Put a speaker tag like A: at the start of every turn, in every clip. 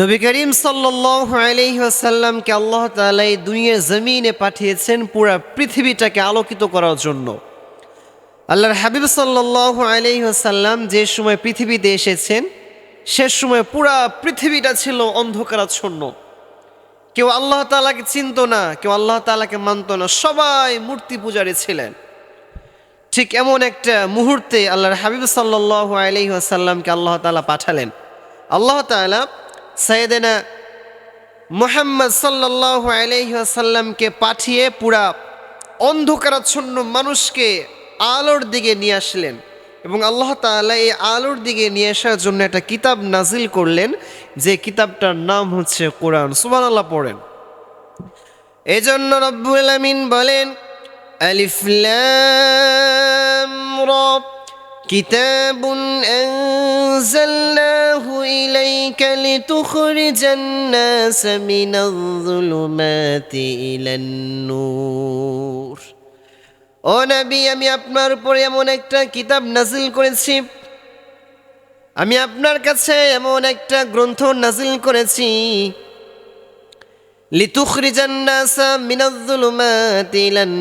A: নবী করিম সাল্লাসাল্লামকে আল্লাহ তালা এই দুনিয়ার জমিনে পাঠিয়েছেন পুরা পৃথিবীটাকে আলোকিত করার জন্য। আল্লাহর হাবিব সাল্লাহ আলহিহাসাল্লাম যে সময় পৃথিবীতে এসেছেন, সে সময় পুরা পৃথিবীটা ছিল অন্ধকারাচ্ছন্ন। কেউ আল্লাহ তালাকে চিনত না, কেউ আল্লাহ তালাকে মানত না, সবাই মূর্তি পূজারী ছিলেন। ঠিক এমন একটা মুহূর্তে আল্লাহর হাবিব সাল্লাহ আলহিহাসাল্লামকে আল্লাহ তালা পাঠালেন। আল্লাহ তালা সৈয়দেনা মোহাম্মদ সাল্লাহ আলহিহাসাল্লামকে পাঠিয়ে পুরা অন্ধকারাচ্ছন্ন মানুষকে আলোর দিকে নিয়ে আসলেন এবং আল্লাহ তাআলা এই আলোর দিকে নিয়ে আসার জন্য একটা কিতাব নাজিল করলেন, যে কিতাবটার নাম হচ্ছে কোরআন। সুবান আল্লাহ পড়েন। এই জন্য রব্বুল আমিন বলেন, আলিফ লাম রা كتاب أنزلناه إليك لتخرج الناس من الظلمات إلى النور ও নবী আমি আপনার উপরে এমন একটা কিতাব নাজিল করেছি আমি আপনার কাছে এমন একটা গ্রন্থ নাজিল করেছি লিতুখরিজান্নাসা মিনাজ্জুলুমাতি ইলান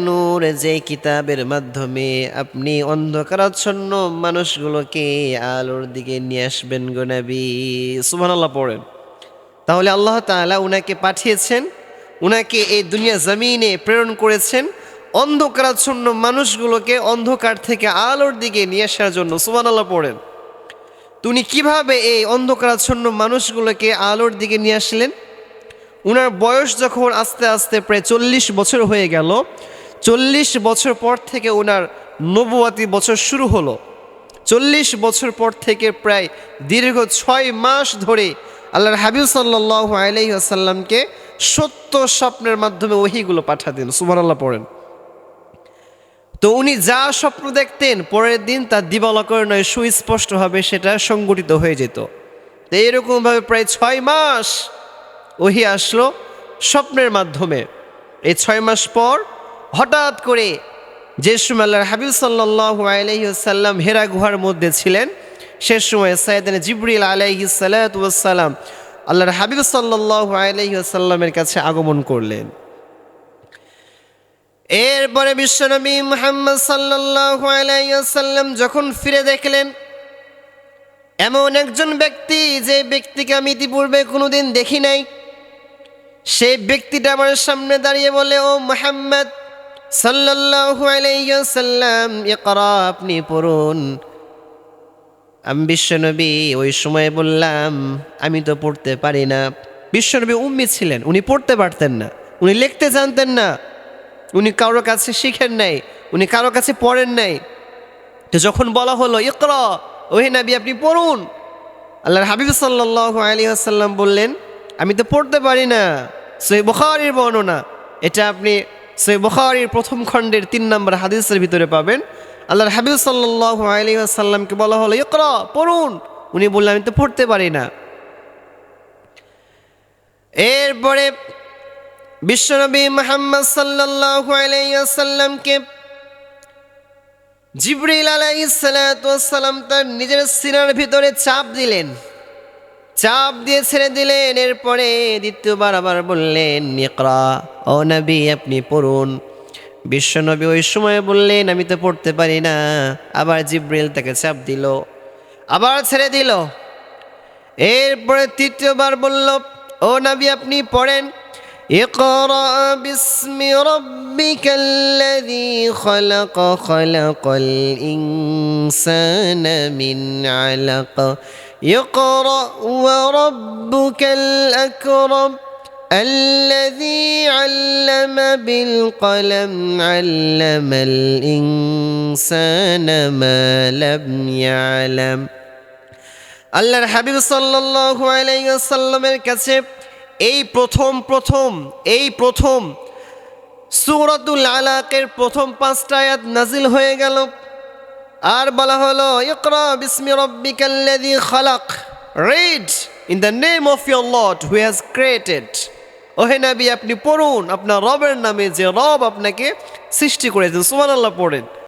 A: নূর যে কিতাবের মাধ্যমে আপনি অন্ধকারাচ্ছন্ন মানুষগুলোকে আলোর দিকে নিয়ে আসবেন গো নবী। সুবহানাল্লাহ পড়েন। তাহলে আল্লাহ তাআলা উনাকে পাঠিয়েছেন, উনাকে এই দুনিয়া জমিনে প্রেরণ করেছেন অন্ধকারাচ্ছন্ন মানুষগুলোকে অন্ধকার থেকে আলোর দিকে নিয়ে আসার জন্য। সুবহানাল্লাহ পড়েন। তুমি কীভাবে এই অন্ধকারাচ্ছন্ন মানুষগুলোকে আলোর দিকে নিয়ে আসলেন? উনার বয়স যখন আস্তে আস্তে প্রায় চল্লিশ বছর হয়ে গেল, চল্লিশ বছর পর থেকে ওনার নবুয়াতি বছর শুরু হলো। চল্লিশ বছর পর থেকে প্রায় দীর্ঘ ছয় মাস ধরে আল্লাহর হাবিব সাল্লাহ আলাইসাল্লামকে সত্য স্বপ্নের মাধ্যমে ওহিগুলো পাঠাতেন সুমান আল্লাহ পড়েন। তো উনি যা স্বপ্ন দেখতেন, পরের দিন তার দিবালকর নয় সুস্পষ্টভাবে সেটা সংগঠিত হয়ে যেত। তো এরকমভাবে প্রায় ছয় মাস ওহি আসলো স্বপ্নের মাধ্যমে। এই ছয় মাস পর হঠাৎ করে যে সময় হাবিব সাল্লাহ আলহিসাল্লাম হেরা গুহার মধ্যে ছিলেন। সে সময় সাইদান জিবরিল আলাইহি সালাতাম আল্লাহর হাবিব সাল্লাহ আলহিসাল্লামের কাছে আগমন করলেন। এরপরে বিশ্বনবী মোহাম্মদ সাল্লাহ আলাইসাল্লাম যখন ফিরে দেখলেন, এমন একজন ব্যক্তি যে ব্যক্তিকে আমি ইতিপূর্বে কোনোদিন দেখি নাই সেই ব্যক্তিটা আমার সামনে দাঁড়িয়ে বলে, ও মোহাম্মদ সাল্লাল্লাহু আলাইসাল্লাম ইকরা, আপনি পড়ুন। আমি বিশ্বনবী ওই সময় বললাম, আমি তো পড়তে পারি না। বিশ্বনবী উম্মি ছিলেন, উনি পড়তে পারতেন না, উনি লিখতে জানতেন না, উনি কারোর কাছে শিখেন নাই, উনি কারও কাছে পড়েন নাই। তো যখন বলা হলো, ইকরা, ওহে নাবি, আপনি পড়ুন, আল্লাহর হাবিব সাল্লাহ আলী আসাল্লাম বললেন আমি তো পড়তে পারি না। সই বখারির বর্ণনা। এটা আপনি সই বখারির প্রথম খণ্ডের তিন নম্বর হাদিসের ভিতরে পাবেন। আল্লাহর হাবিব সাল্লাহ আলী আসাল্লামকে বলা হলো, ইকরা, পড়ুন। উনি বললেন, আমি তো পড়তে পারি না। এরপরে বিশ্বনবী মোহাম্মদ সাল্লাহ আলাইসাল্লামকে জিবরিল আলাইসালাম তার নিজের সিনার ভিতরে চাপ দিলেন। চাপ দিয়ে ছেড়ে দিলেন এরপরে দ্বিতীয়বার আবার বললেন নিকরা ও নবী আপনি পড়ুন বিশ্বনবী ওই সময় বললেন আমি তো পড়তে পারি না আবার জিব্রিল তাকে চাপ দিল আবার ছেড়ে দিল এরপরে তৃতীয়বার বলল ও নবী আপনি পড়েন اقرأ باسم ربك الذي خلق خلق الإنسان من علق اقرأ وربك الأكرم الذي علم بالقلم علم الإنسان ما لم يعلم আল্লাহর হাবিব সাল্লাল্লাহু আলাইহি ওয়াসাল্লামের কাছে এই প্রথম প্রথম এই প্রথম সুরাতুল আলাকের প্রথম পাঁচটা আয়াত নাজিল হয়ে গেল আর বলা হলো, ইকরা বিসমি রব্বিকাল্লাযী খালাক। Read in the name of your lord who has created ওহে নাবি, আপনি পড়ুন, আপনার রবের নামে যে রব আপনাকে সৃষ্টি করেছেন। সুবহানাল্লাহ পড়েন।